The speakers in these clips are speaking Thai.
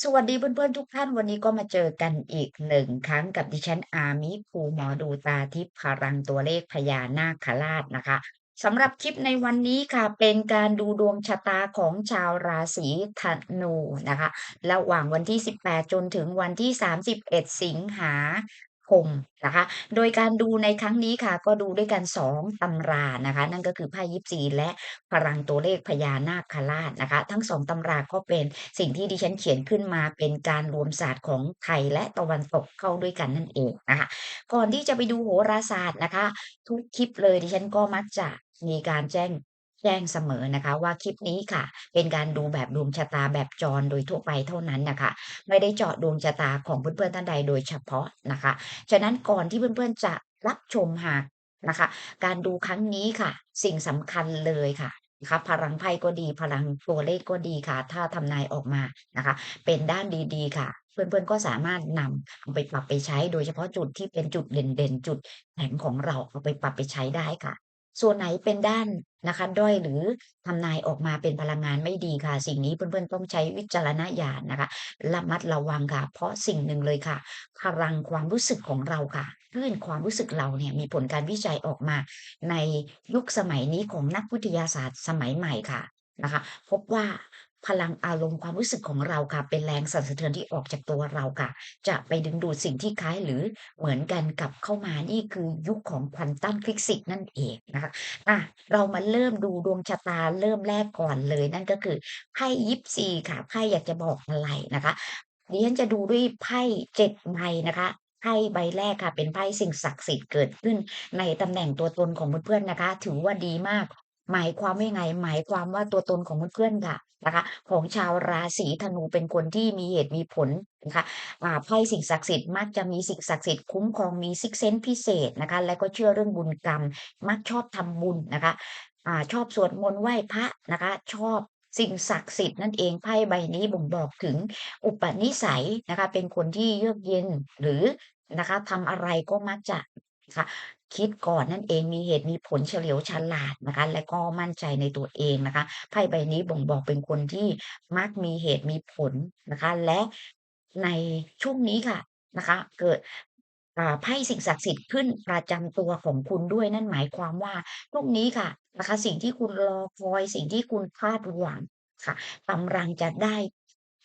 สวัสดีเพื่อนๆทุกท่านวันนี้ก็มาเจอกันอีกหนึ่งครั้งกับดิฉันอามิภูหมอดูตาทิพย์พลังตัวเลขพญานาคราชนะคะสำหรับคลิปในวันนี้ค่ะ เป็นการดูดวงชะตาของชาวราศีธนูนะคะระหว่างวันที่ 18 จนถึงวันที่ 31 สิงหา คมนะคะ โดยการดูในครั้งนี้ค่ะ ก็ดูด้วยกัน2ตำรานะคะ นั่นก็คือไพ่ยิปซีและพลังตัวเลขพญานาคราชนะคะ ทั้ง2ตำราก็เป็นสิ่งที่ดิฉันเขียนขึ้นมาเป็นการรวมศาสตร์ของไทยและตะวันตกเข้าด้วยกันนั่นเองนะคะ ก่อนที่จะไปดูโหราศาสตร์นะคะ ทุกคลิปเลยดิฉันก็มักจะมีการแจ้ง แจ้งเสมอนะคะว่าคลิปนี้ค่ะ เป็นการดูแบบดวงชะตาแบบจรโดยทั่วไปเท่านั้นนะคะ ไม่ได้เจาะดวงชะตาของเพื่อนๆท่านใดโดยเฉพาะนะคะ ฉะนั้นก่อนที่เพื่อนๆจะรับชมหากนะคะ การดูครั้งนี้ค่ะ สิ่งสำคัญเลยค่ะนะคะพลังไพ่ก็ดีพลังตัวเลขก็ดีค่ะ ถ้าทำนายออกมานะคะ เป็นด้านดีๆค่ะ เพื่อนๆก็สามารถนำเอาไปปรับไปใช้โดยเฉพาะจุดที่เป็นจุดเด่นๆ จุดแข็งของเราเอาไปปรับไปใช้ได้ค่ะ ส่วนไหนเป็นด้านนะคะด้อยหรือทำนายออกมาเป็นพลังงานไม่ดีค่ะ สิ่งนี้เพื่อนๆต้องใช้วิจารณญาณนะคะระมัดระวังค่ะ เพราะสิ่งหนึ่งเลยค่ะ พลังความรู้สึกของเราค่ะคลื่นความรู้สึกเราเนี่ยมีผลการวิจัยออกมา ในยุคสมัยนี้ของนักวิทยาศาสตร์สมัยใหม่ค่ะนะคะ พบว่า พลังอารมณ์ความรู้สึกของเราค่ะ เป็นแรงสั่นสะเทือนที่ออกจากตัวเราค่ะ จะไปดึงดูดสิ่งที่คล้ายหรือเหมือนกันกลับเข้ามานี่คือยุคของควอนตัมฟิสิกส์นั่นเองนะคะอะเรามาเริ่มดูดวงชะตาเริ่มแรกก่อนเลย นั่นก็คือไพ่ยิปซีค่ะไพ่อยากจะบอกอะไรนะคะดิฉันจะดูด้วยไพ่เจ็ดใบนะคะไพ่ใบแรกค่ะ เป็นไพ่สิ่งศักดิ์สิทธิ์เกิดขึ้น ในตำแหน่งตัวตนของเพื่อนๆนะคะ ถือว่าดีมาก หมายความว่าไง หมายความว่าตัวตนของเพื่อนๆค่ะ นะคะของชาวราศีธนูเป็นคนที่มีเหตุมีผลนะคะไพ่สิ่งศักดิ์สิทธิ์มักจะมีสิ่งศักดิ์สิทธิ์คุ้มครองมีซิกเซนพิเศษนะคะและก็เชื่อเรื่องบุญกรรม มักชอบทำบุญนะคะอ่าชอบสวดมนต์ไหว้พระนะคะชอบสิ่งศักดิ์สิทธิ์นั่นเองไพ่ใบนี้บ่งบอกถึงอุปนิสัยนะคะเป็นคนที่เยือกเย็นหรือนะคะทำอะไรก็มักจะ ค่ะคิดก่อนนั่นเองมีเหตุมีผลเฉลียวฉลาดนะคะ และก็มั่นใจในตัวเองนะคะไพ่ใบนี้บ่งบอกเป็นคนที่มักมีเหตุมีผลนะคะ และในช่วงนี้ค่ะนะคะ เกิดไพ่สิ่งศักดิ์สิทธิ์ขึ้นประจำตัวของคุณด้วยนั่นหมายความว่าช่วงนี้ค่ะนะคะ สิ่งที่คุณรอคอยสิ่งที่คุณคาดหวังค่ะกำลังจะได้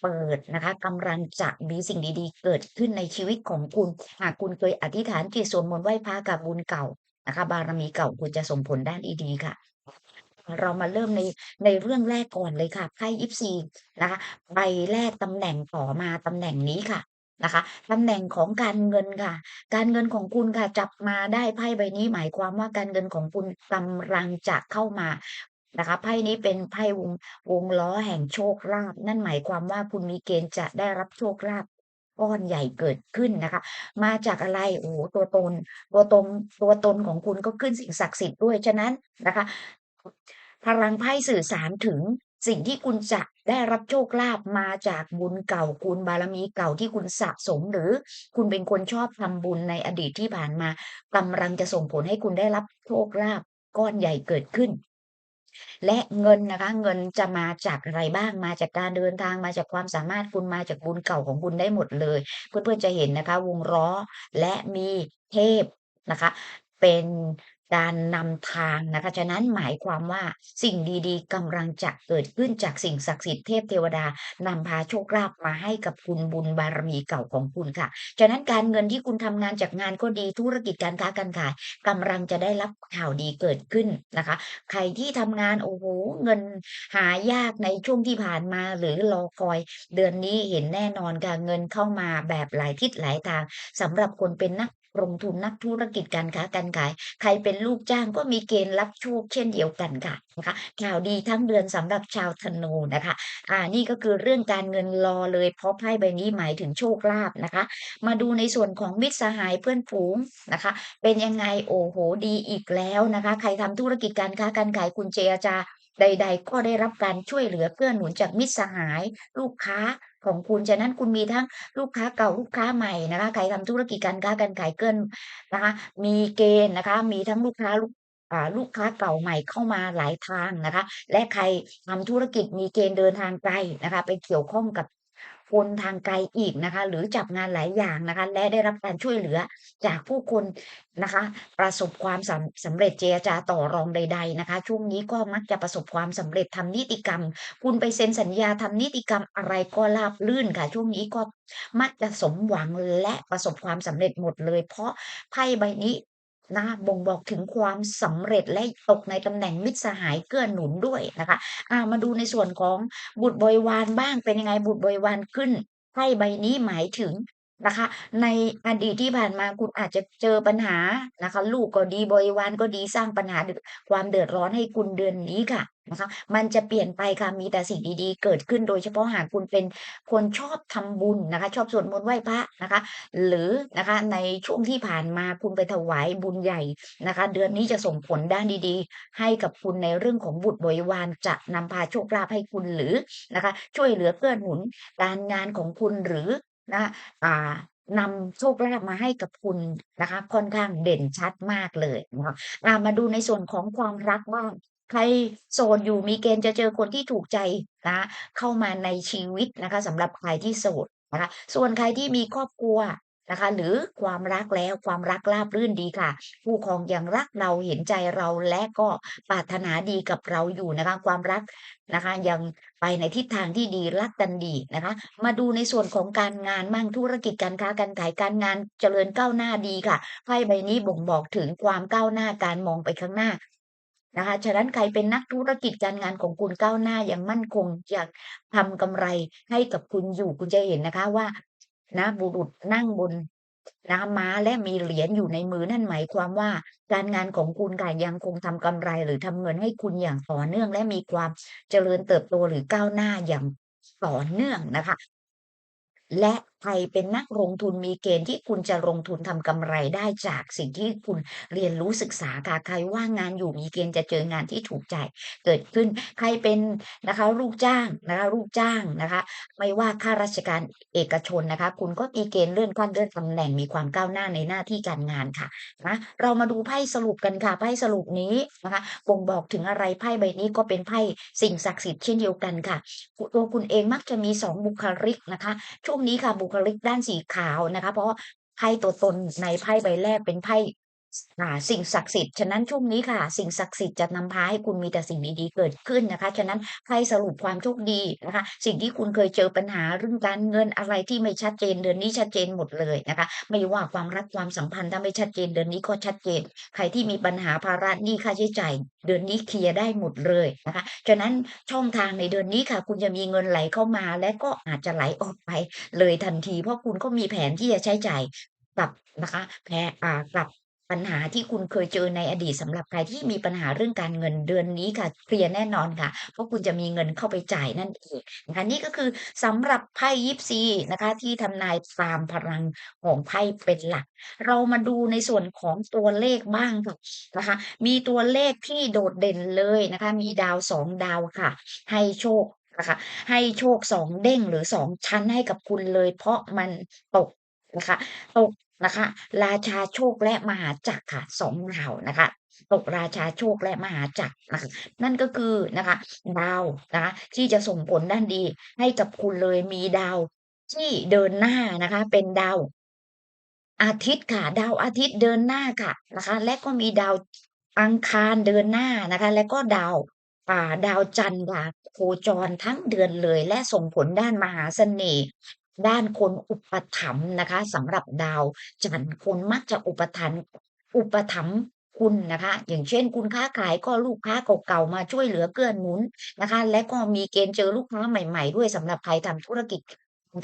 เปิดนะคะกำลังจะมีสิ่งดีๆ เกิดขึ้นในชีวิตของคุณ หากคุณเคยอธิษฐานจิตสวดมนต์ไหว้พระกับบุญเก่านะคะ บารมีเก่าคุณจะส่งผลด้านดีๆค่ะ เรามาเริ่มในในเรื่องแรกก่อนเลยค่ะไพ่ยิปซีนะคะใบแรกตำแหน่งต่อมาตำแหน่งนี้ค่ะนะคะตำแหน่งของการเงินค่ะ การเงินของคุณค่ะจับมาได้ไพ่ใบนี้หมายความว่าการเงินของคุณกำลังจะเข้ามา นะคะไพ่นี้เป็นไพ่วงวงล้อแห่งโชคลาภนั่นหมายความว่าคุณมีเกณฑ์จะได้รับโชคลาภก้อนใหญ่เกิดขึ้นนะคะ มาจากอะไรโอ้ตัวตน ตัวตนตัวตนของคุณก็ขึ้นสิ่งศักดิ์สิทธิ์ด้วยฉะนั้นนะคะ พลังไพ่สื่อสารถึงสิ่งที่คุณจะได้รับโชคลาภมาจากบุญเก่าคุณบารมีเก่าที่คุณสะสม หรือคุณเป็นคนชอบทำบุญในอดีตที่ผ่านมากำลังจะส่งผลให้คุณได้รับโชคลาภก้อนใหญ่เกิดขึ้น และเงินนะคะเงินจะมาจากอะไรบ้างมาจากการเดินทางมาจากความสามารถคุณมาจากบุญเก่าของคุณได้หมดเลย เพื่อนๆจะเห็นนะคะ วงล้อและมีเทพนะคะ เป็น การนำทางนะคะฉะนั้นหมายความว่าสิ่งดีๆกำลังจะเกิดขึ้นจากสิ่งศักดิ์สิทธิ์เทพเทวดานำพาโชคลาภมาให้กับคุณบุญบารมีเก่าของคุณค่ะ ฉะนั้นการเงินที่คุณทำงานจากงานก็ดีธุรกิจการค้าการขายกำลังจะได้รับข่าวดีเกิดขึ้นนะคะ ใครที่ทำงานโอ้โหเงินหายากในช่วงที่ผ่านมาหรือรอคอย เดือนนี้เห็นแน่นอนค่ะเงินเข้ามาแบบหลายทิศหลายทางสำหรับคนเป็นนัก ลงทุนนักธุรกิจการค้าการขาย ใครเป็นลูกจ้างก็มีเกณฑ์รับโชคเช่นเดียวกันค่ะนะคะข่าวดีทั้งเดือนสำหรับชาวธนูนะคะ อ่านี่ก็คือเรื่องการเงินรอเลยเพราะไพ่ใบนี้หมายถึงโชคลาภนะคะ มาดูในส่วนของมิตรสหายเพื่อนฝูงนะคะ เป็นยังไงโอ้โหดีอีกแล้วนะคะ ใครทำธุรกิจการค้าการขายคุณเจรจาใด ๆ ก็ได้รับการช่วยเหลือเกื้อหนุนจากมิตรสหาย ลูกค้า ของคุณ ฉะนั้นคุณมีทั้งลูกค้าเก่าลูกค้าใหม่นะคะใครทำธุรกิจการค้าการขายเกินนะคะ มีเกณฑ์นะคะ มีทั้งลูกค้าลูกลูกค้าเก่าใหม่เข้ามาหลายทางนะคะ และใครทำธุรกิจมีเกณฑ์เดินทางไกลนะคะ ไปเกี่ยวข้องกับ คนทางไกลอีกนะคะ หรือจับงานหลายอย่างนะคะ และได้รับการช่วยเหลือจากผู้คนนะคะ ประสบความสำสำเร็จเจรจาต่อรองใด ๆนะคะ ช่วงนี้ก็มักจะประสบความสำเร็จทำนิติกรรม คุณไปเซ็นสัญญาทำนิติกรรมอะไรก็ราบรื่นค่ะ ช่วงนี้ก็มักจะสมหวังและประสบความสำเร็จหมดเลย เพราะไพ่ใบนี้ นะคะบ่งบอกถึงความสำเร็จและตกในตำแหน่งมิตรสหายเกื้อหนุนด้วยนะคะอามาดูในส่วนของบุตรบริวารบ้างเป็นยังไงบุตรบริวารขึ้นไพ่ใบนี้หมายถึงนะคะ ในอดีตที่ผ่านมาคุณอาจจะเจอปัญหานะคะ ลูกก็ดีบริวารก็ดีสร้างปัญหาความเดือดร้อนให้คุณเดือนนี้ค่ะ นะคะมันจะเปลี่ยนไปค่ะมีแต่สิ่งดีๆ เกิดขึ้นโดยเฉพาะหากคุณเป็นคนชอบทำบุญนะคะ ชอบสวดมนต์ไหว้พระนะคะ หรือนะคะในช่วงที่ผ่านมาคุณไปถวายบุญใหญ่นะคะ เดือนนี้จะส่งผลด้านดีๆ ให้กับคุณในเรื่องของบุตรบริวารจะนำพาโชคลาภให้คุณหรือนะคะ ช่วยเหลือเกื้อนหนุนการงานของคุณหรือนะอ่านำโชคลาภมาให้กับคุณนะคะ ค่อนข้างเด่นชัดมากเลยนะอามาดูในส่วนของความรักบ้าง ใครโสดอยู่มีเกณฑ์จะเจอคนที่ถูกใจนะเข้ามาในชีวิตนะคะสำหรับใครที่โสดนะคะส่วนใครที่มีครอบครัวนะคะหรือความรักแล้วความรักราบรื่นดีค่ะคู่ครองยังรักเราเห็นใจเราและก็ปรารถนาดีกับเราอยู่นะคะความรักนะคะ ยังไปในทิศทางที่ดีรักกันดีนะคะ มาดูในส่วนของการงานบ้างธุรกิจการค้าการขายการงานเจริญก้าวหน้าดีค่ะไพ่ใบนี้บ่งบอกถึงความก้าวหน้าการมองไปข้างหน้า นะคะฉะนั้นใครเป็นนักธุรกิจการงานของคุณก้าวหน้าอย่างมั่นคงอยากทำกำไรให้กับคุณอยู่คุณจะเห็นนะคะว่า นะบุรุษนั่งบนนะคะม้าและมีเหรียญอยู่ในมือนั่นหมายความว่า การงานของคุณค่ะยังคงทำกำไรหรือทำเงินให้คุณอย่างต่อเนื่องและมีความเจริญเติบโตหรือก้าวหน้าอย่างต่อเนื่องนะคะ และใครเป็นนักลงทุนมีเกณฑ์ที่คุณจะลงทุนทำกำไรได้จากสิ่งที่คุณเรียนรู้ศึกษาค่ะใครว่างงานอยู่มีเกณฑ์จะเจองานที่ถูกใจเกิดขึ้น ใครเป็นนะคะลูกจ้างนะคะลูกจ้างนะคะ ไม่ว่าข้าราชการเอกชนนะคะ คุณก็มีเกณฑ์เลื่อนขั้นเลื่อนตำแหน่งมีความก้าวหน้าในหน้าที่การงานค่ะนะเรามาดูไพ่สรุปกันค่ะไพ่สรุปนี้นะคะบ่งบอกถึงอะไรไพ่ใบนี้ก็เป็นไพ่สิ่งศักดิ์สิทธิ์เช่นเดียวกันค่ะตัวคุณเองมักจะมี 2 บุคลิกนะคะ ช่วงนี้ค่ะบุคลิกด้านสีขาวนะคะ เพราะไพ่ตัวตนในไพ่ใบแรกเป็นไพ่ สอ่าสิ่งศักดิ์สิทธิ์ฉะนั้นช่วงนี้ค่ะ สิ่งศักดิ์สิทธิ์จะนำพาให้คุณมีแต่สิ่งดีๆเกิดขึ้นนะคะฉะนั้นไพ่สรุปความโชคดีนะคะ สิ่งที่คุณเคยเจอปัญหาเรื่องการเงินอะไรที่ไม่ชัดเจนเดือนนี้ชัดเจนหมดเลยนะคะ ไม่ว่าความรักความสัมพันธ์ถ้าไม่ชัดเจนเดือนนี้ก็ชัดเจน ใครที่มีปัญหาภาระหนี้ค่าใช้จ่ายเดือนนี้เคลียร์ได้หมดเลยนะคะฉะนั้นช่องทางในเดือนนี้ค่ะ คุณจะมีเงินไหลเข้ามาและก็อาจจะไหลออกไป เลยทันทีเพราะคุณก็มีแผนที่จะใช้จ่ายกับนะคะแพอ่ากับ ปัญหาที่คุณเคยเจอในอดีตสำหรับใครที่มีปัญหาเรื่องการเงินเดือนนี้ค่ะเคลียร์แน่นอนค่ะ เพราะคุณจะมีเงินเข้าไปจ่ายนั่นเองนะคะนี่ก็คือสำหรับไพ่ยิปซีนะคะที่ทำนายตามพลังของไพ่เป็นหลัก เรามาดูในส่วนของตัวเลขบ้างค่ะนะคะ มีตัวเลขที่โดดเด่นเลยนะคะ มีดาว2ดาวค่ะ ให้โชคนะคะ ให้โชค2เด้งหรือ2ชั้นให้กับคุณเลย เพราะมันตกนะคะตก นะคะ ราชาโชคและมหาจักรค่ะ2ดาวนะคะตกราชาโชคและมหาจักรนะคะนั่นก็คือนะคะ ดาวนะคะที่จะส่งผลด้านดีให้กับคุณเลยมีดาวที่เดินหน้านะคะ เป็นดาวอาทิตย์ค่ะ ดาวอาทิตย์เดินหน้าค่ะนะคะ และก็มีดาวอังคารเดินหน้านะคะ และก็ดาวอ่าดาวจันทร์ค่ะโคจรทั้งเดือนเลย และส่งผลด้านมหาเสน่ห์ ด้านคนอุปถัมภ์นะคะสำหรับดาวจันทร์คนมักจะอุปถันอุปถัมภ์คุณนะคะ อย่างเช่นคุณค้าขายก็ลูกค้าเก่าๆมาช่วยเหลือเกื้อหนุนนะคะ และก็มีเกณฑ์เจอลูกค้าใหม่ ๆ ด้วยสำหรับใครทำธุรกิจ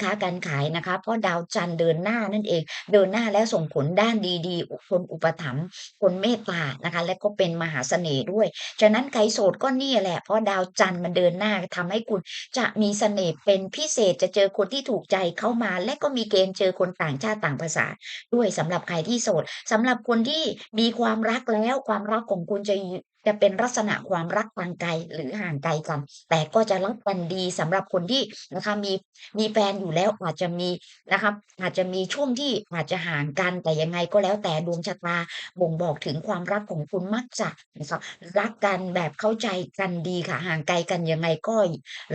ค้าการขายนะคะ เพราะดาวจันทร์เดินหน้านั่นเอง เดินหน้าและส่งผลด้านดีๆ คนอุปถัมภ์คนเมตตานะคะ และก็เป็นมหาเสน่ห์ด้วย ฉะนั้นใครโสดก็นี่แหละ เพราะดาวจันทร์มันเดินหน้าทำให้คุณจะมีเสน่ห์เป็นพิเศษจะเจอคนที่ถูกใจเข้ามา และก็มีเกณฑ์เจอคนต่างชาติต่างภาษา ด้วยสำหรับใครที่โสดสำหรับคนที่มีความรักแล้วความรักของคุณจะ จะเป็นลักษณะความรักทางไกลหรือห่างไกลกัน แต่ก็จะรักกันดีสำหรับคนที่นะคะมีมีแฟนอยู่แล้วอาจจะมีนะครับอาจจะมีช่วงที่อาจจะห่างกันแต่ยังไงก็แล้วแต่ดวงชะตาบ่งบอกถึงความรักของคุณมักจะนะครับรักกันแบบเข้าใจกันดีค่ะห่างไกลกันยังไงก็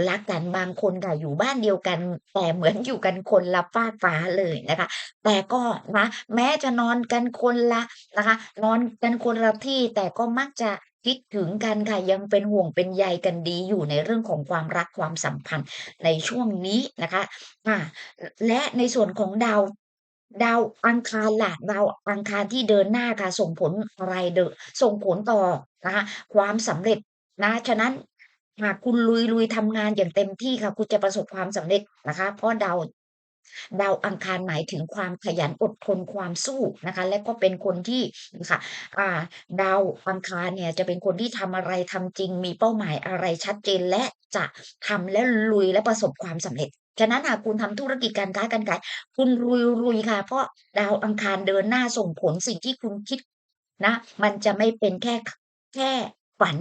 รักกันบางคนค่ะอยู่บ้านเดียวกัน แต่เหมือนอยู่กันคนละฟ้าฟ้าเลยนะคะ แต่ก็นะแม้จะนอนกันคนละนะคะ นอนกันคนละที่แต่ก็มักจะคิดถึงกันค่ะยังเป็นห่วงเป็นใยกันดีอยู่ในเรื่องของความรักความสัมพันธ์ในช่วงนี้นะคะอาและในส่วนของดาวดาวอังคารหล่ะดาวอังคารที่เดินหน้าค่ะส่งผลอะไรเดอส่งผลต่อนะคะความสำเร็จนะฉะนั้นหากคุณลุยๆทำงานอย่างเต็มที่ค่ะ คุณจะประสบความสำเร็จนะคะ เพราะดาว ดาวอังคารหมายถึงความขยันอดทนความสู้นะคะ และก็เป็นคนที่ค่ะดาวอังคารเนี่ยจะเป็นคนที่ทำอะไรทำจริง มีเป้าหมายอะไรชัดเจนและจะทำและลุยและประสบความสำเร็จฉะนั้นหากคุณทำธุรกิจการค้าการขายคุณลุยๆค่ะ เพราะดาวอังคารเดินหน้าส่งผลสิ่งที่คุณคิดนะ มันจะไม่เป็นแค่แค่ฝัน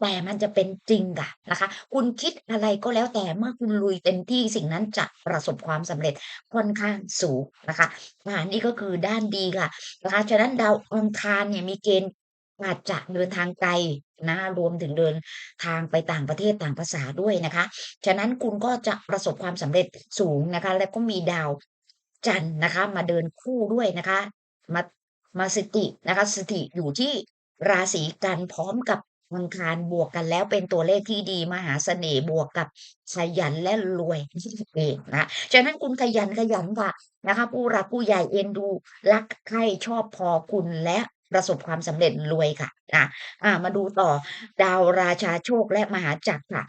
แต่มันจะเป็นจริงค่ะนะคะ คุณคิดอะไรก็แล้วแต่เมื่อคุณลุยเต็มที่สิ่งนั้นจะประสบความสำเร็จค่อนข้างสูงนะคะอานี่ก็คือด้านดีค่ะนะคะฉะนั้นดาวอังคารเนี่ยมีเกณฑ์อาจจะเดินทางไกลนะรวมถึงเดินทางไปต่างประเทศต่างภาษาด้วยนะคะ ฉะนั้นคุณก็จะประสบความสำเร็จสูงนะคะ และก็มีดาวจันนะคะ มาเดินคู่ด้วยนะคะ มามาสถินะคะสถิอยู่ที่ราศีกันพร้อมกับ อังคารบวกกันแล้วเป็นตัวเลขที่ดีมหาเสน่ห์บวกกับขยันและรวยนี่นะฉะนั้นคุณขยันขยันค่ะนะคะผู้หลักผู้ใหญ่เอ็นดูรักใคร่ชอบพอคุณและประสบความสำเร็จรวยค่ะอาอามาดูต่อดาวราชาโชคและมหาจักรค่ะ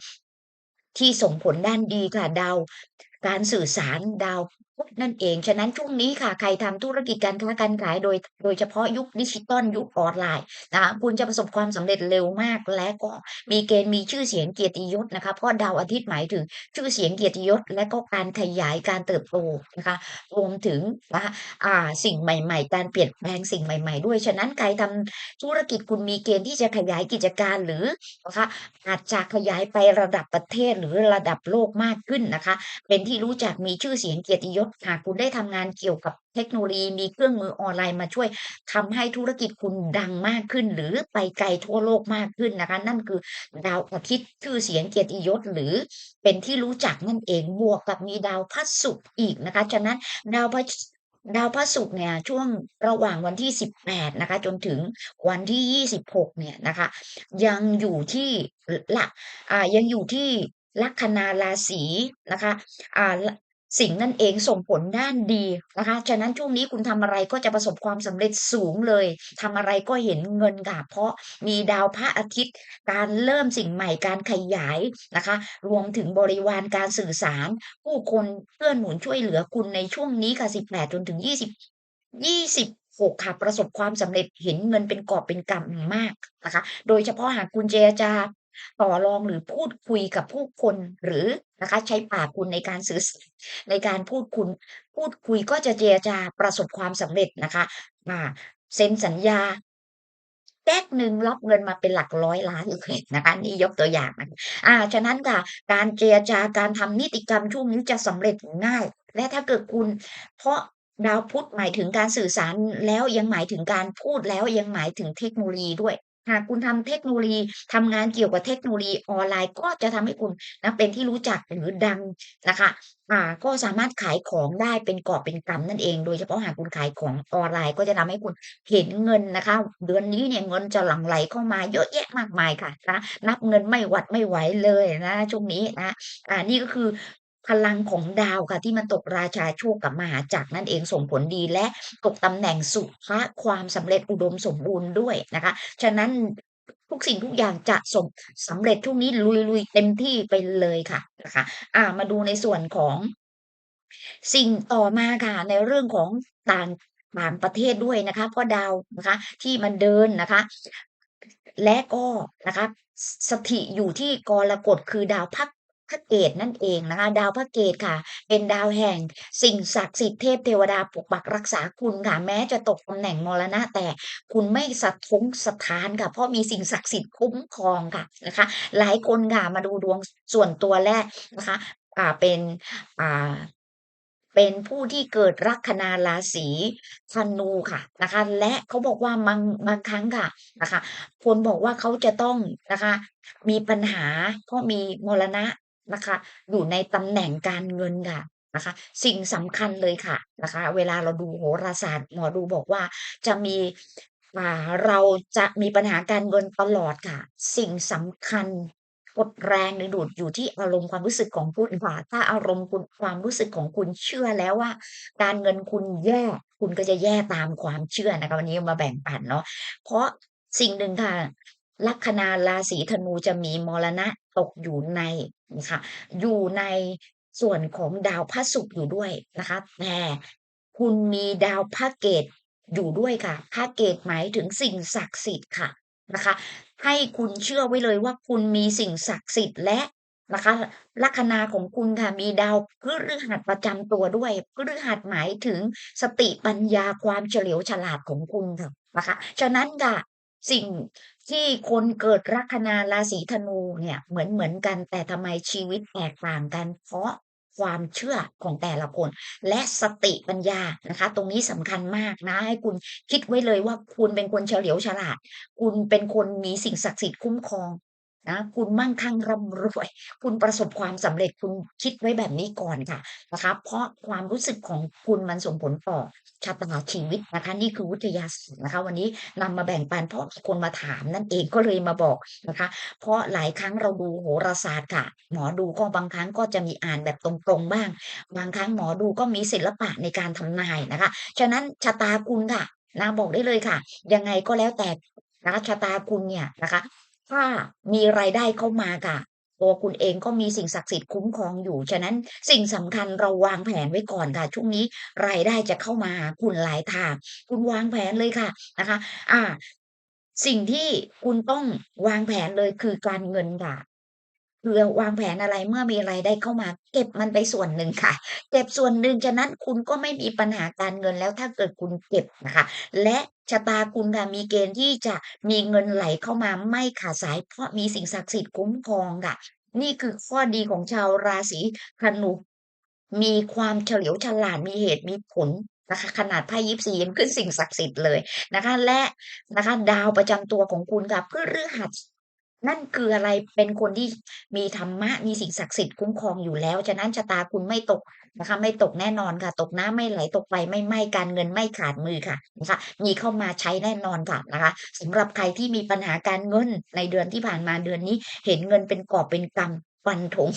ที่ส่งผลด้านดีค่ะดาวการสื่อสารดาว นั่นเอง ฉะนั้นช่วงนี้ค่ะใครทำธุรกิจการค้าการขายโดย โดยเฉพาะยุคดิจิทัลยุคออนไลน์นะคะคุณจะประสบความสำเร็จเร็วมาก และก็มีเกณฑ์มีชื่อเสียงเกียรติยศนะคะเพราะดาวอาทิตย์หมายถึงชื่อเสียงเกียรติยศ และก็การขยายการเติบโตนะคะรวมถึงนะคะอ่าสิ่งใหม่ ๆ การเปลี่ยนแปลงสิ่งใหม่ ๆ ด้วย ฉะนั้นใครทำธุรกิจคุณมีเกณฑ์ที่จะขยายกิจการหรือนะคะอาจจะขยายไประดับประเทศหรือระดับโลกมากขึ้นนะคะ เป็นที่รู้จักมีชื่อเสียงเกียรติยศหากคุณได้ทำงานเกี่ยวกับเทคโนโลยีมีเครื่องมือออนไลน์มาช่วยทำให้ธุรกิจคุณดังมากขึ้น หรือไปไกลทั่วโลกมากขึ้นนะคะ นั่นคือดาวอาทิตย์ชื่อเสียงเกียรติยศหรือเป็นที่รู้จักนั่นเองบวกกับมีดาวพระศุกร์อีกนะคะฉะนั้นดาวพระดาวพระศุกร์เนี่ยช่วงระหว่างวันที่ 18 นะคะ จนถึงวันที่ 26 เนี่ยนะคะ ยังอยู่ที่ลละอ่ายังอยู่ที่ลัคนาราศีนะคะอ่า สิ่งนั่นเองส่งผลด้านดีนะคะ ฉะนั้นช่วงนี้คุณทำอะไรก็จะประสบความสำเร็จสูงเลยทำอะไรก็เห็นเงินค่ะเพราะมีดาวพระอาทิตย์ การเริ่มสิ่งใหม่การขยายนะคะ รวมถึงบริวารการสื่อสาร ผู้คนเกื้อนหนุนช่วยเหลือคุณในช่วงนี้ค่ะ18จนถึง 20 26ค่ะประสบความสำเร็จเห็นเงินเป็นกอบเป็นกำมากนะคะ โดยเฉพาะหากคุณเจรจา ต่อรองหรือพูดคุยกับผู้คนหรือนะคะใช้ปากคุณในการสื่อสารในการพูดคุณพูดคุยก็จะเจรจาประสบความสำเร็จนะคะอ่าเซ็นสัญญาแป๊กหนึ่งรับเงินมาเป็นหลักร้อยล้านเลยนะคะนี่ยกตัวอย่างนะคะอาฉะนั้นค่ะ การเจรจาการทำนิติกรรมช่วงนี้จะสำเร็จง่าย และถ้าเกิดคุณ เพราะดาวพุธหมายถึงการสื่อสารแล้วยังหมายถึงการพูดแล้วยังหมายถึงเทคโนโลยีด้วย หากคุณทำเทคโนโลยีทำงานเกี่ยวกับเทคโนโลยีออนไลน์ ก็จะทำให้คุณนะเป็นที่รู้จักหรือดังนะคะอ่าก็สามารถขายของได้เป็นกอบเป็นกำนั่นเอง โดยเฉพาะหากคุณขายของออนไลน์ ก็จะทำให้คุณเห็นเงินนะคะ เดือนนี้เนี่ยเงินจะหลั่งไหลเข้ามาเยอะแยะมากมายค่ะนะนับเงินไม่หวัดไม่ไหวเลยนะช่วงนี้นะอ่านี่ก็คือ พลังของดาวค่ะที่มันตกราชาโชคกับมหาจักรนั่นเองส่งผลดีและตกตำแหน่งสุภะความสำเร็จอุดมสมบูรณ์ด้วยนะคะ ฉะนั้นทุกสิ่งทุกอย่างจะส่งสำเร็จช่วงนี้ลุยๆเต็มที่ไปเลยค่ะนะคะอามาดูในส่วนของสิ่งต่อมาค่ะในเรื่องของต่างต่างประเทศด้วยนะคะเพราะดาวนะคะที่มันเดินนะคะ และก็นะคะสถิอยู่ที่กรกฎคือดาวพระ พระเกตนั่นเองนะคะ ดาวพระเกตค่ะ เป็นดาวแห่งสิ่งศักดิ์สิทธิ์เทพเทวดาปกปักรักษาคุณค่ะ แม้จะตกตำแหน่งมรณะแต่คุณไม่สะทกสถานค่ะ เพราะมีสิ่งศักดิ์สิทธิ์คุ้มครองค่ะนะคะ หลายคนค่ะมาดูดวงส่วนตัวแรกนะคะอ่าเป็นอ่าเป็นผู้ที่เกิดลัคนาราศีธนูค่ะนะคะ และเขาบอกว่าบางบางครั้งค่ะนะคะคนบอกว่าเขาจะต้องนะคะ มีปัญหาเพราะมีมรณะ นะคะ อยู่ในตำแหน่งการเงินค่ะนะคะสิ่งสำคัญเลยค่ะนะคะ เวลาเราดูโหราศาสตร์หมอดูบอกว่าจะมีอ่าเราจะมีปัญหาการเงินตลอดค่ะ สิ่งสำคัญกดแรงดึงดูดอยู่ที่อารมณ์ความรู้สึกของคุณค่ะถ้าอารมณ์คุณความรู้สึกของคุณเชื่อแล้วว่า การเงินคุณแย่คุณก็จะแย่ตามความเชื่อนะคะวันนี้มาแบ่งปันเนาะเพราะสิ่งหนึ่งค่ะลัคนาราศีธนูจะมีมรณะตกอยู่ใน นะคะอยู่ในส่วนของดาวพระศุกร์อยู่ด้วยนะคะ แต่คุณมีดาวพระเกตอยู่ด้วยค่ะพระเกตหมายถึงสิ่งศักดิ์สิทธิ์ค่ะนะคะ ให้คุณเชื่อไว้เลยว่าคุณมีสิ่งศักดิ์สิทธิ์และนะคะลัคนาของคุณค่ะมีดาวพฤหัสประจำตัวด้วยพฤหัสหมายถึงสติปัญญาความเฉลียวฉลาดของคุณค่ะนะคะ ฉะนั้นค่ะ สิ่งที่คนเกิดลัคนาราศีธนูเนี่ยเหมือนเหมือนกันแต่ทำไมชีวิตแตกต่างกัน เพราะความเชื่อของแต่ละคน และสติปัญญานะคะ ตรงนี้สำคัญมากนะ ให้คุณคิดไว้เลยว่าคุณเป็นคนเฉลียวฉลาด คุณเป็นคนมีสิ่งศักดิ์สิทธิ์คุ้มครอง นะคุณมั่งคั่งร่ำรวย คุณประสบความสำเร็จคุณคิดไว้แบบนี้ก่อนค่ะนะคะเพราะความรู้สึกของคุณมันส่งผลต่อชะตาชีวิตนะคะ นี่คือวิทยาศาสตร์นะคะ วันนี้นำมาแบ่งปันเพราะคนมาถามนั่นเองก็เลยมาบอกนะคะ เพราะหลายครั้งเราดูโหราศาสตร์ค่ะ หมอดูก็บางครั้งก็จะมีอ่านแบบตรงๆบ้าง บางครั้งหมอดูก็มีศิลปะในการทำนายนะคะ ฉะนั้นชะตาคุณค่ะนะบอกได้เลยค่ะ ยังไงก็แล้วแต่นะชะตาคุณเนี่ยนะคะ ถ้ามีรายได้เข้ามาค่ะ ตัวคุณเองก็มีสิ่งศักดิ์สิทธิ์คุ้มครองอยู่ ฉะนั้นสิ่งสำคัญเราวางแผนไว้ก่อนค่ะ ช่วงนี้รายได้จะเข้ามาคุณหลายทางคุณวางแผนเลยค่ะนะคะอาสิ่งที่คุณต้องวางแผนเลยคือการเงินค่ะคือวางแผนอะไรเมื่อมีรายได้เข้ามา เก็บมันไปส่วนหนึ่งค่ะ เก็บส่วนหนึ่งฉะนั้นคุณก็ไม่มีปัญหาการเงินแล้วถ้าเกิดคุณเก็บนะคะ และ ชะตาคุณค่ะมีเกณฑ์ที่จะมีเงินไหลเข้ามาไม่ขาดสาย เพราะมีสิ่งศักดิ์สิทธิ์คุ้มครองค่ะ นี่คือข้อดีของชาวราศีธนูมีความเฉลียวฉลาดมีเหตุมีผลนะคะขนาดไพ่ยิปซียังขึ้นสิ่งศักดิ์สิทธิ์เลยนะคะ และนะคะ ดาวประจำตัวของคุณค่ะพฤหัส นั่นคืออะไรเป็นคนที่มีธรรมะมีสิ่งศักดิ์สิทธิ์คุ้มครองอยู่แล้ว ฉะนั้นชะตาคุณไม่ตกนะคะ ไม่ตกแน่นอนค่ะ ตกน้ำไม่ไหลตกไฟไม่ไหม้การเงินไม่ขาดมือค่ะนะคะ มีเข้ามาใช้แน่นอนค่ะนะคะสำหรับใครที่มีปัญหาการเงินในเดือนที่ผ่านมาเดือนนี้ เห็นเงินเป็นกอบเป็นกำฟันธง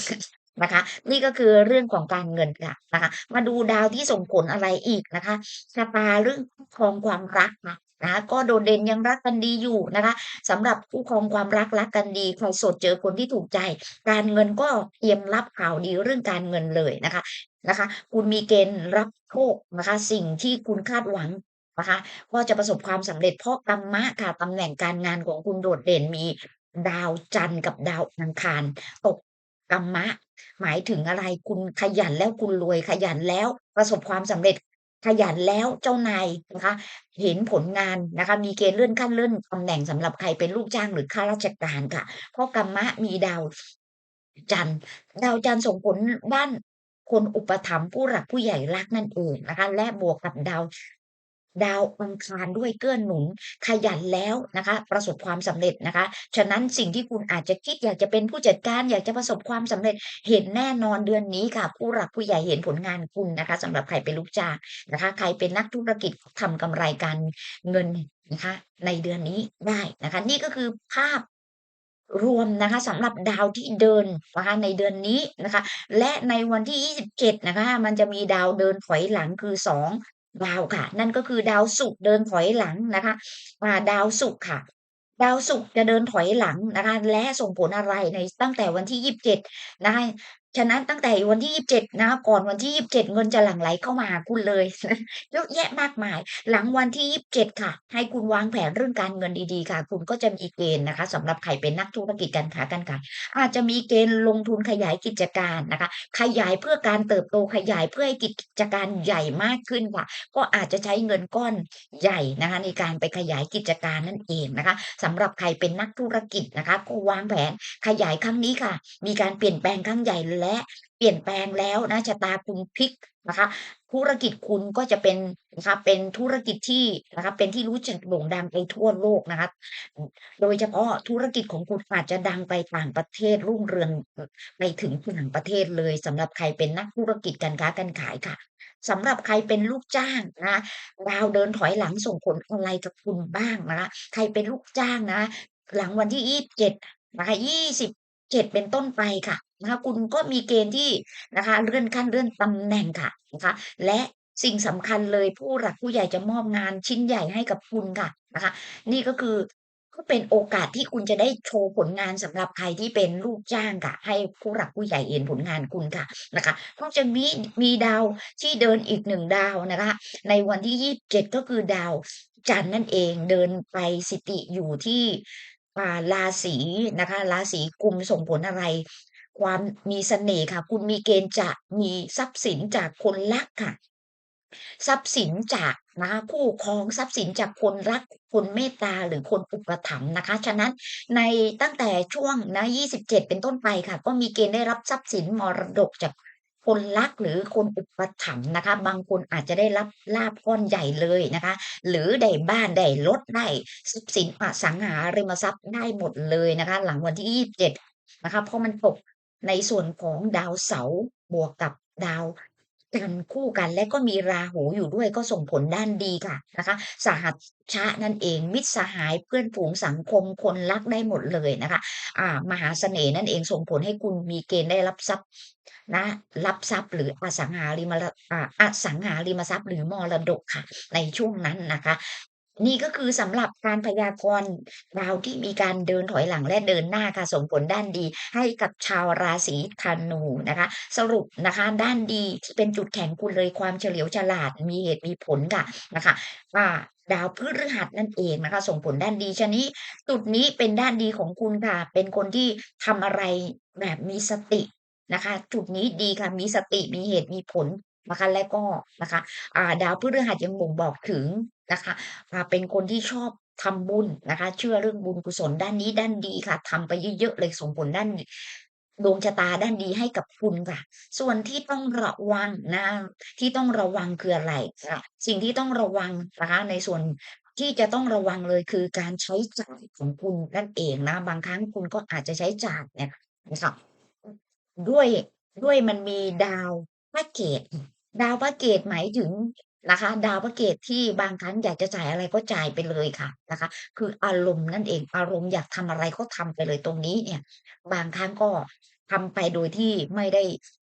นะคะ นี่ก็คือเรื่องของการเงินค่ะนะคะ มาดูดาวที่ส่งผลอะไรอีกนะคะชะตาเรื่องคู่ครองความรักค่ะนะก็โดดเด่นยังรักกันดีอยู่นะคะสำหรับคู่ครองความรักรักกันดีใครโสดเจอคนที่ถูกใจ การเงินก็เตรียมรับข่าวดีเรื่องการเงินเลยนะคะนะคะ คุณมีเกณฑ์รับโชคนะคะ สิ่งที่คุณคาดหวังนะคะก็จะประสบความสำเร็จเพราะกรรมะค่ะตำแหน่งการงานของคุณโดดเด่นมีดาวจันทร์กับดาวอังคารตกกรรมะ หมายถึงอะไรคุณขยันแล้วคุณรวยขยันแล้วประสบความสำเร็จ ขยันแล้วเจ้านายนะคะ เห็นผลงานนะคะ มีเกณฑ์เลื่อนขั้นเลื่อนตำแหน่งสำหรับใครเป็นลูกจ้างหรือข้าราชการค่ะ เพราะกรรมะมีดาวจันทร์ดาวจันทร์ส่งผลบ้านคนอุปถัมภ์ผู้หลักผู้ใหญ่รักนั่นเองนะคะ และบวกกับดาว ดาวอังคารด้วยเกื้อนหนุนขยันแล้วนะคะ ประสบความสำเร็จนะคะ ฉะนั้นสิ่งที่คุณอาจจะคิดอยากจะเป็นผู้จัดการ อยากจะประสบความสำเร็จเห็นแน่นอนเดือนนี้ค่ะ ผู้หลักผู้ใหญ่เห็นผลงานคุณนะคะสำหรับใครเป็นลูกจ้างนะคะ ใครเป็นนักธุรกิจทำกำไรการเงินนะคะ ในเดือนนี้ได้นะคะ นี่ก็คือภาพรวมนะคะสำหรับดาวที่เดินนะคะในเดือนนี้นะคะ และในวันที่ 27 นะคะ มันจะมีดาวเดินถอยหลังคือ 2 ดาวค่ะ นั่นก็คือดาวศุกร์เดินถอยหลังนะคะมาดาวศุกร์ค่ะ ดาวศุกร์จะเดินถอยหลังนะคะ และส่งผลอะไรในตั้งแต่วันที่ยีิบเจ็ดนะคะ ฉะนั้นตั้งแต่วันที่27นะก่อนวันที่27เงินจะหลั่งไหลเข้ามาหาคุณเลยเยอะแยะมากมาย หลังวันที่27ค่ะ ให้คุณวางแผนเรื่องการเงินดีๆค่ะ คุณก็จะมีเกณฑ์นะคะสำหรับใครเป็นนักธุรกิจการค้าการขายอาจจะมีเกณฑ์ลงทุนขยายกิจการนะคะ ขยายเพื่อการเติบโตขยายเพื่อให้กิจการใหญ่มากขึ้นค่ะ ก็อาจจะใช้เงินก้อนใหญ่นะคะในการไปขยายกิจการนั่นเองนะคะสำหรับใครเป็นนักธุรกิจนะคะก็วางแผนขยายครั้งนี้ค่ะ มีการเปลี่ยนแปลงครั้งใหญ่และเปลี่ยนแปลงแล้วนะชะตาคุณพลิกนะคะธุรกิจคุณก็จะเป็นนะคะเป็นธุรกิจที่นะคะเป็นที่รู้จักโด่งดังไปทั่วโลกนะคะโดยเฉพาะธุรกิจของคุณอาจจะดังไปต่างประเทศรุ่งเรืองไปถึงต่างประเทศเลยสำหรับใครเป็นนักธุรกิจการค้าการขายค่ะสำหรับใครเป็นลูกจ้างนะดาวเดินถอยหลังส่งผลอะไรกับคุณบ้างนะคะใครเป็นลูกจ้างนะ หลังวันที่27นะคะ27เป็นต้นไปค่ะ นะคะคุณก็มีเกณฑ์ที่นะคะเลื่อนขั้นเลื่อนตำแหน่งค่ะนะคะและสิ่งสำคัญเลยผู้หลักผู้ใหญ่จะมอบงานชิ้นใหญ่ให้กับคุณค่ะนะคะ นี่ก็คือก็เป็นโอกาสที่คุณจะได้โชว์ผลงานสำหรับใครที่เป็นลูกจ้างค่ะ ให้ผู้หลักผู้ใหญ่เห็นผลงานคุณค่ะนะคะก็จะมีมีดาวที่เดินอีก1ดาวนะคะ ในวันที่27ก็คือดาวจันนั่นเองเดินไปสิตอยู่ที่ราศีนะคะราศีกุมส่งผลอะไร? ความมีเสน่ห์ค่ะ คุณมีเกณฑ์จะมีทรัพย์สินจากคนรักค่ะ ทรัพย์สินจากนะคู่ครองทรัพย์สินจากคนรักคนเมตตาหรือคนอุปถัมภ์นะคะ ฉะนั้นในตั้งแต่ช่วงนะ27 เป็นต้นไปค่ะ ก็มีเกณฑ์ได้รับทรัพย์สินมรดกจากคนรักหรือคนอุปถัมภ์นะคะ บางคนอาจจะได้รับลาภก้อนใหญ่เลยนะคะ หรือได้บ้านได้รถได้ทรัพย์สินอสังหาริมทรัพย์ได้หมดเลยนะคะ หลังวันที่ 27 นะคะเพราะมันตก ในส่วนของดาวเสาร์บวกกับดาวจันคู่กันและก็มีราหูอยู่ด้วยก็ส่งผลด้านดีค่ะนะคะสหัชชะนั่นเอง มิตรสหายเพื่อนฝูงสังคมคนรักได้หมดเลยนะคะอ่ามหาเสน่ห์นั่นเองส่งผลให้คุณมีเกณฑ์ได้รับทรัพย์นะรับทรัพย์หรืออสังหาริมระอ่าอสังหาริมทรัพย์หรือมรดกค่ะ ในช่วงนั้นนะคะ นี่ก็คือสำหรับการพยากรณ์ดาวที่มีการเดินถอยหลังและเดินหน้าค่ะส่งผลด้านดีให้กับชาวราศีธนูนะคะ สรุปนะคะด้านดีที่เป็นจุดแข็งคุณเลยความเฉลียวฉลาดมีเหตุมีผลค่ะนะคะอ่าดาวพฤหัสนั่นเองนะคะ ส่งผลด้านดีฉะนี้จุดนี้เป็นด้านดีของคุณค่ะ เป็นคนที่ทำอะไรแบบมีสตินะคะ จุดนี้ดีค่ะมีสติมีเหตุมีผล นะคะและก็นะคะอ่าดาวพฤหัสยังบ่งบอกถึงนะคะเป็นคนที่ชอบทำบุญนะคะ เชื่อเรื่องบุญกุศลด้านนี้ด้านดีค่ะทำไปเยอะๆเลยส่งผลด้านดวงชะตาด้านดีให้กับคุณค่ะ ส่วนที่ต้องระวังนะ ที่ต้องระวังคืออะไร?ค่ะสิ่งที่ต้องระวังนะคะในส่วนที่จะต้องระวังเลยคือการใช้จ่ายของคุณนั่นเองนะ บางครั้งคุณก็อาจจะใช้จ่ายเนี่ยนะคะด้วยด้วยมันมีดาวพระเกต ดาวพระเกตหมายถึงนะคะ ดาวพระเกตที่บางครั้งอยากจะจ่ายอะไรก็จ่ายไปเลยค่ะนะคะ คืออารมณ์นั่นเองอารมณ์อยากทำอะไรก็ทำไปเลยตรงนี้เนี่ย บางครั้งก็ทำไปโดยที่ไม่ได้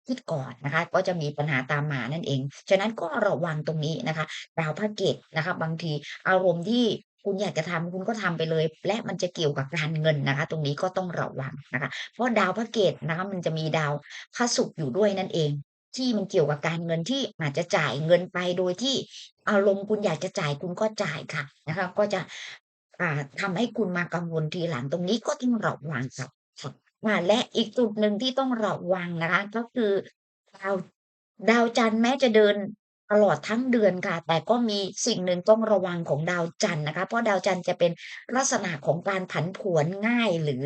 คิดก่อนนะคะ ก็จะมีปัญหาตามมานั่นเอง ฉะนั้นก็ระวังตรงนี้นะคะ ดาวพระเกตนะคะ บางทีอารมณ์ที่คุณอยากจะทำคุณก็ทำไปเลย และมันจะเกี่ยวกับการเงินนะคะ ตรงนี้ก็ต้องระวังนะคะ เพราะดาวพระเกตนะคะ มันจะมีดาวพระศุกร์อยู่ด้วยนั่นเอง ที่มันเกี่ยวกับการเงินที่อาจจะจ่ายเงินไปโดยที่อารมณ์คุณอยากจะจ่ายคุณก็จ่ายค่ะนะคะ ก็จะอ่าทำให้คุณมากังวลทีหลังตรงนี้ก็ต้องระวังค่ะค่ะและอีกจุดหนึ่งที่ต้องระวังนะคะ ก็คือดาวดาวจันทร์แม้จะเดินตลอดทั้งเดือนค่ะ แต่ก็มีสิ่งหนึ่งต้องระวังของดาวจันทร์นะคะ เพราะดาวจันทร์จะเป็นลักษณะของการผันผวนง่ายหรือ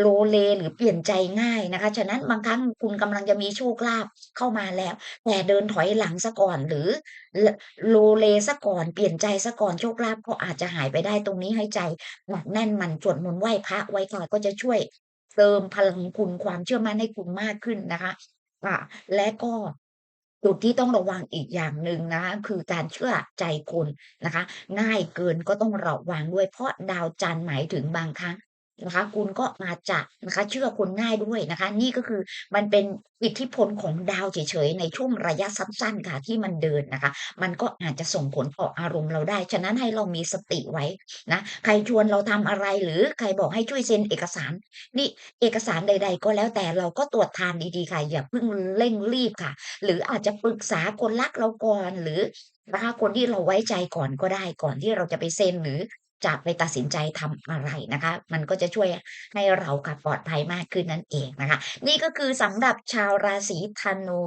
โลเลหรือเปลี่ยนใจง่ายนะคะ ฉะนั้นบางครั้งคุณกำลังจะมีโชคลาภเข้ามาแล้ว แต่เดินถอยหลังเสียก่อนหรือลโลเลเสียก่อนเปลี่ยนใจเสียก่อนโชคลาภก็อาจจะหายไปได้ตรงนี้ให้ใจหนักแน่นหมั่นสวดมนต์ไหว้พระไว้ค่ะก็จะช่วยเติมพลังคุณความเชื่อมั่นให้คุณมากขึ้นนะคะค่ะและก็จุดที่ต้องระวังอีกอย่างหนึ่งนะคะคือการเชื่อใจคนนะคะ ง่ายเกินก็ต้องระวังด้วยเพราะดาวจันทร์หมายถึงบางครั้ง นะคะ คุณก็อาจจะนะคะ เชื่อคนง่ายด้วยนะคะ นี่ก็คือมันเป็นอิทธิพลของดาวเฉยๆในช่วงระยะสั้นๆค่ะที่มันเดินนะคะ มันก็อาจจะส่งผลต่ออารมณ์เราได้ ฉะนั้นให้เรามีสติไว้นะใครชวนเราทำอะไรหรือใครบอกให้ช่วยเซ็นเอกสาร นี่เอกสารใด ๆ ก็แล้วแต่เราก็ตรวจทานดีๆค่ะอย่าเพิ่งเร่งรีบค่ะ หรืออาจจะปรึกษาคนรักเราก่อนหรือนะคะคนที่เราไว้ใจก่อนก็ได้ก่อนที่เราจะไปเซ็นหรือ จะไปตัดสินใจทำอะไรนะคะ มันก็จะช่วยให้เราค่ะปลอดภัยมากขึ้นนั่นเองนะคะ นี่ก็คือสำหรับชาวราศีธนู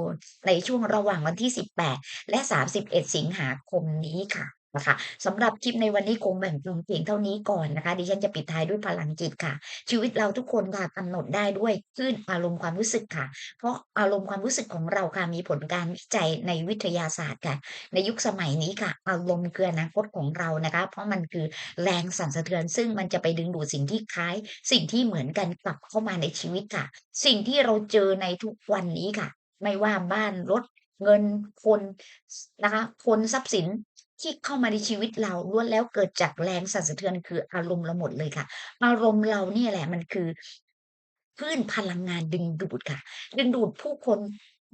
ในช่วงระหว่างวันที่ 18 และ 31 สิงหาคมนี้ค่ะ นะคะสำหรับคลิปในวันนี้คงแบ่งปันเพียงเท่านี้ก่อนนะคะ ดิฉันจะปิดท้ายด้วยพลังจิตค่ะ ชีวิตเราทุกคนค่ะกำหนดได้ด้วยคลื่นอารมณ์ความรู้สึกค่ะ เพราะอารมณ์ความรู้สึกของเราค่ะมีผลการวิจัยในวิทยาศาสตร์ค่ะ ในยุคสมัยนี้ค่ะ อารมณ์คืออนาคตของเรานะคะ เพราะมันคือแรงสั่นสะเทือน ซึ่งมันจะไปดึงดูดสิ่งที่คล้าย สิ่งที่เหมือนกันกลับเข้ามาในชีวิตค่ะ สิ่งที่เราเจอในทุกวันนี้ค่ะ ไม่ว่าบ้านรถเงินคนนะคะ คนทรัพย์สิน ที่เข้ามาในชีวิตเราล้วนแล้วเกิดจากแรงสั่นสะเทือนคืออารมณ์เราหมดเลยค่ะ อารมณ์เราเนี่ยแหละมันคือคลื่นพลังงานดึงดูดค่ะ ดึงดูดผู้คน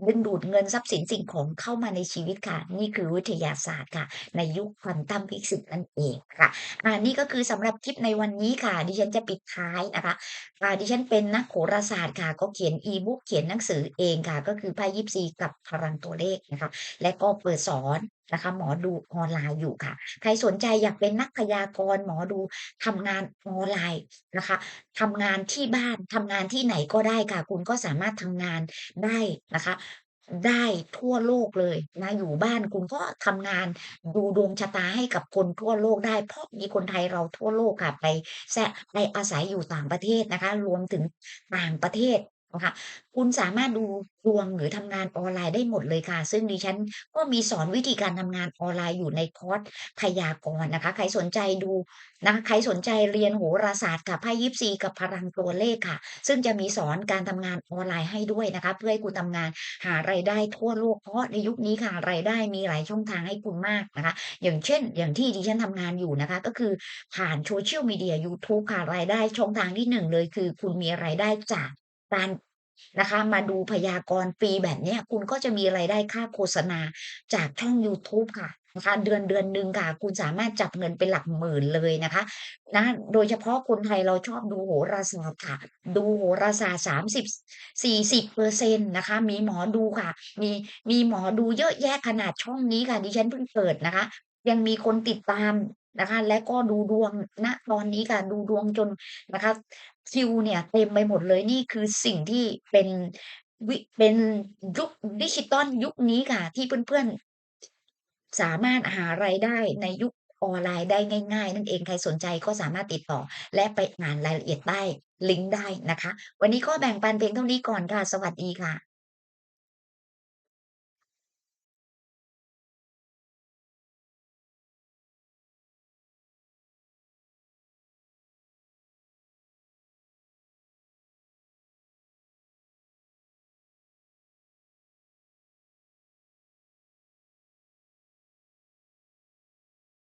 ดึงดูดเงินทรัพย์สินสิ่งของเข้ามาในชีวิตค่ะ นี่คือวิทยาศาสตร์ค่ะ ในยุค Quantum Physics นั่นเองค่ะอ่านี่ก็คือสำหรับคลิปในวันนี้ค่ะ ดิฉันจะปิดท้ายนะคะอ่าดิฉันเป็นนักโหราศาสตร์ค่ะ ก็เขียน E-book เขียนหนังสือเองค่ะ ก็คือไพ่ยิปซีกับพลังตัวเลขนะคะ และก็เปิดสอน นะคะ หมอดูออนไลน์อยู่ค่ะ ใครสนใจอยากเป็นนักพยากรณ์หมอดูทำงานออนไลน์นะคะทำงานที่บ้านทำงานที่ไหนก็ได้ค่ะ คุณก็สามารถทำงานได้นะคะได้ทั่วโลกเลยนะอยู่บ้านคุณก็ทำงานดูดวงชะตาให้กับคนทั่วโลกได้ เพราะมีคนไทยเราทั่วโลกค่ะไปแซะไปอาศัยอยู่ต่างประเทศนะคะ รวมถึงต่างประเทศ ค่ะ คุณสามารถดูดวงหรือทำงานออนไลน์ได้หมดเลยค่ะ ซึ่งดิฉันก็มีสอนวิธีการทำงานออนไลน์อยู่ในคอร์สพยากรณ์นะคะ ใครสนใจดูนะคะใครสนใจเรียนโหราศาสตร์กับไพ่ยิปซีกับพลังตัวเลขค่ะ ซึ่งจะมีสอนการทำงานออนไลน์ให้ด้วยนะคะ เพื่อให้คุณทำงานหารายได้ทั่วโลกเพราะในยุคนี้ค่ะรายได้มีหลายช่องทางให้คุณมากนะคะ อย่างเช่น อย่างที่ดิฉันทำงานอยู่นะคะ ก็คือผ่าน Social Media ยูทูบค่ะรายได้ช่องทางที่1เลยคือ คุณมีรายได้จาก การนะคะมาดูพยากรณ์ฟรีแบบนี้คุณก็จะมีรายได้ค่าโฆษณาจากช่องยูทูบค่ะนะคะเดือนเดือนหนึ่งค่ะ คุณสามารถจับเงินเป็นหลักหมื่นเลยนะคะนะโดยเฉพาะคนไทยเราชอบดูโหราศาสตร์ค่ะ ดูโหราศาสตร์สามสิบสี่สิบเปอร์เซ็นะคะ มีหมอดูค่ะ มีมีหมอดูเยอะแยะขนาดช่องนี้ค่ะดิฉันเพิ่งเปิดนะคะ ยังมีคนติดตาม นะคะ และก็ดูดวงณตอนนี้ค่ะ ดูดวงจนนะคะคิวเนี่ยเต็มไปหมดเลยนี่คือสิ่งที่เป็นวิเป็นยุคดิจิทัลยุคนี้ค่ะ ที่เพื่อนๆ สามารถหารายได้ในยุคออนไลน์ได้ง่ายๆ นั่นเองใครสนใจก็สามารถติดต่อ และไปอ่านรายละเอียดใต้ลิงก์ได้นะคะ วันนี้ก็แบ่งปันเพียงเท่านี้ก่อนค่ะ สวัสดีค่ะ